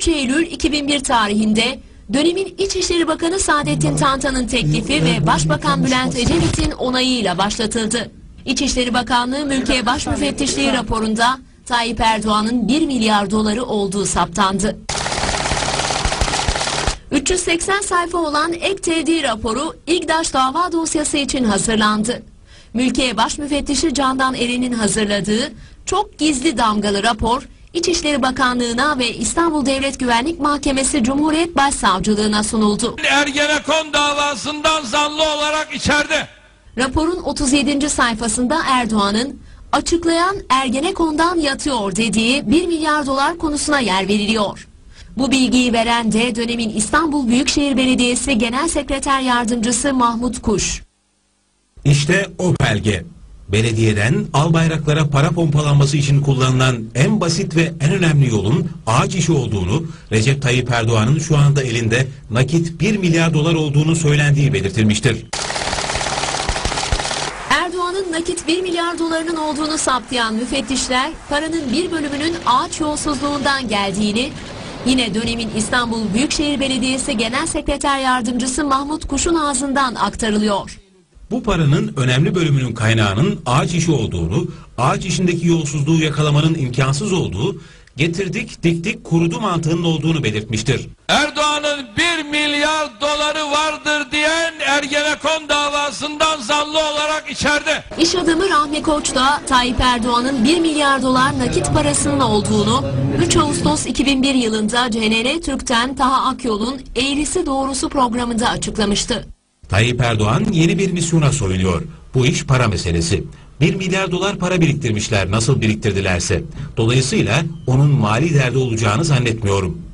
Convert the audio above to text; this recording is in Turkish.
13 Eylül 2001 tarihinde dönemin İçişleri Bakanı Saadettin Tantan'ın teklifi ve Başbakan Bülent Ecevit'in onayıyla başlatıldı. İçişleri Bakanlığı Mülkiye Başmüfettişliği raporunda Tayyip Erdoğan'ın 1 milyar doları olduğu saptandı. 380 sayfa olan ek tevdi raporu İGDAŞ dava dosyası için hazırlandı. Mülkiye Başmüfettişi Candan Eren'in hazırladığı çok gizli damgalı rapor İçişleri Bakanlığı'na ve İstanbul Devlet Güvenlik Mahkemesi Cumhuriyet Başsavcılığına sunuldu. Ergenekon davasından zanlı olarak içeride. Raporun 37. sayfasında Erdoğan'ın açıklayan Ergenekon'dan yatıyor dediği 1 milyar dolar konusuna yer veriliyor. Bu bilgiyi veren de dönemin İstanbul Büyükşehir Belediyesi Genel Sekreter Yardımcısı Mahmut Kuş. İşte o belge. Belediyeden al bayraklara para pompalanması için kullanılan en basit ve en önemli yolun ağaç işi olduğunu, Recep Tayyip Erdoğan'ın şu anda elinde nakit 1 milyar dolar olduğunu söylendiği belirtilmiştir. Erdoğan'ın nakit 1 milyar dolarının olduğunu saptayan müfettişler paranın bir bölümünün ağaç yolsuzluğundan geldiğini, yine dönemin İstanbul Büyükşehir Belediyesi Genel Sekreter Yardımcısı Mahmut Kuş'un ağzından aktarılıyor. Bu paranın önemli bölümünün kaynağının ağaç işi olduğunu, ağaç işindeki yolsuzluğu yakalamanın imkansız olduğu, getirdik, diktik, kurudu mantığının olduğunu belirtmiştir. Erdoğan'ın 1 milyar doları vardır diyen Ergenekon davasından zanlı olarak içeride. İş adamı Rahmi Koç da Tayyip Erdoğan'ın 1 milyar dolar nakit parasının olduğunu 3 Ağustos 2001 yılında CNN Türk'ten Taha Akyol'un Eğrisi Doğrusu programında açıklamıştı. Tayyip Erdoğan yeni bir misyona soyunuyor. Bu iş para meselesi. 1 milyar dolar para biriktirmişler nasıl biriktirdilerse. Dolayısıyla onun mali derdi olacağını zannetmiyorum.